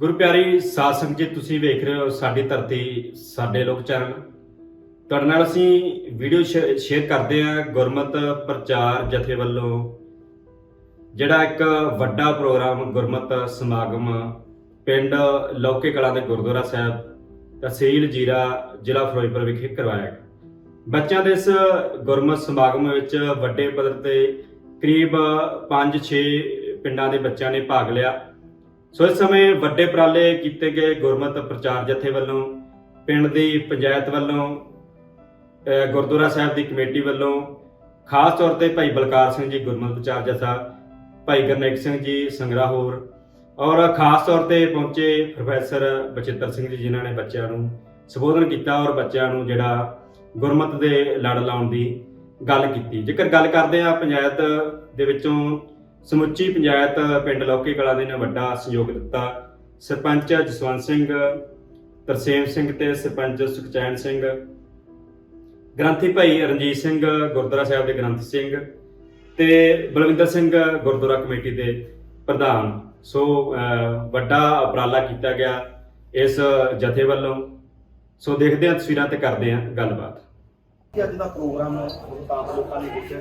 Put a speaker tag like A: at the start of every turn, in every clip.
A: ਗੁਰੂ ਪਿਆਰੀ ਸਾਧ ਸੰਗਤ ਜੀ, ਤੁਸੀਂ ਵੇਖ ਰਹੇ ਹੋ ਸਾਡੀ ਧਰਤੀ, ਸਾਡੇ ਲੋਕ ਚੈਨਲ। ਤੁਹਾਡੇ ਨਾਲ ਅਸੀਂ ਵੀਡੀਓ ਸ਼ੇਅਰ ਕਰਦੇ ਹਾਂ ਗੁਰਮਤ ਪ੍ਰਚਾਰ ਜਥੇ ਵੱਲੋਂ, ਜਿਹੜਾ ਇੱਕ ਵੱਡਾ ਪ੍ਰੋਗਰਾਮ ਗੁਰਮਤ ਸਮਾਗਮ ਪਿੰਡ ਲੌਕੇ ਕਲਾਂ ਦੇ ਗੁਰਦੁਆਰਾ ਸਾਹਿਬ, ਤਹਿਸੀਲ ਜੀਰਾ, ਜ਼ਿਲ੍ਹਾ ਫਿਰੋਜ਼ਪੁਰ ਵਿਖੇ ਕਰਵਾਇਆ ਗਿਆ। ਬੱਚਿਆਂ ਦੇ ਇਸ ਗੁਰਮਤ ਸਮਾਗਮ ਵਿੱਚ ਵੱਡੇ ਪੱਧਰ ਤੇ ਕਰੀਬ 5-6 ਪਿੰਡਾਂ ਦੇ ਬੱਚਿਆਂ ਨੇ ਭਾਗ ਲਿਆ। ਸੋ ਇਸ ਸਮੇਂ ਵੱਡੇ ਉਪਰਾਲੇ ਕੀਤੇ ਗਏ ਗੁਰਮਤ ਪ੍ਰਚਾਰ ਜਥੇ ਵੱਲੋਂ, ਪਿੰਡ ਦੀ ਪੰਚਾਇਤ ਵੱਲੋਂ ਗੁਰਦੁਆਰਾ ਸਾਹਿਬ ਦੀ ਕਮੇਟੀ ਵੱਲੋਂ, ਖਾਸ ਤੌਰ ਤੇ ਭਾਈ ਬਲਕਾਰ ਸਿੰਘ ਜੀ ਗੁਰਮਤ ਪ੍ਰਚਾਰ ਜਥਾ, ਭਾਈ ਗਰਨੈਕ ਸਿੰਘ ਜੀ ਸੰਗਰਾ ਹੋਰ ਔਰ ਖਾਸ ਤੌਰ ਤੇ ਪਹੁੰਚੇ ਪ੍ਰੋਫੈਸਰ ਬਚਿੱਤਰ ਸਿੰਘ ਜੀ ਜਿਨ੍ਹਾਂ ਨੇ ਬੱਚਿਆਂ ਨੂੰ ਸੰਬੋਧਨ ਕੀਤਾ ਔਰ ਬੱਚਿਆਂ ਨੂੰ ਜਿਹੜਾ ਗੁਰਮਤ ਦੇ ਲੜ ਲਾਉਣ ਦੀ ਗੱਲ ਕੀਤੀ। ਜੇਕਰ ਗੱਲ ਕਰਦੇ ਆ ਪੰਚਾਇਤ ਦੇ ਵਿੱਚੋਂ ਸਮੁੱਚੀ ਪੰਚਾਇਤ ਪਿੰਡ ਲੌਕੀ ਕਲਾ ਦੇ ਨੇ ਵੱਡਾ ਸਹਿਯੋਗ ਦਿੱਤਾ। ਸਰਪੰਚ ਜਸਵੰਤ ਸਿੰਘ, ਤਰਸੇਮ ਸਿੰਘ ਤੇ ਸਰਪੰਚ ਸੁਖਚੈਨ ਸਿੰਘ, ਗ੍ਰੰਥੀ ਭਾਈ ਰਣਜੀਤ ਸਿੰਘ, ਗੁਰਦੁਆਰਾ ਸਾਹਿਬ ਦੇ ਗ੍ਰੰਥੀ ਸਿੰਘ ਤੇ ਬਲਵਿੰਦਰ ਸਿੰਘ, ਗੁਰਦੁਆਰਾ ਕਮੇਟੀ ਦੇ ਪ੍ਰਧਾਨ। ਸੋ ਵੱਡਾ ਉਪਰਾਲਾ ਕੀਤਾ ਗਿਆ ਇਸ ਜਥੇ ਵੱਲੋਂ। ਸੋ, ਦੇਖਦੇ ਹਾਂ ਤਸਵੀਰਾਂ ਤੇ ਕਰਦੇ ਹਾਂ ਗੱਲਬਾਤ।
B: ਅੱਜ ਦਾ ਪ੍ਰੋਗਰਾਮ ਹੈ ਉਹ ਤਾਂ ਲੋਕਾਂ ਨੇ ਦੇਖਿਆ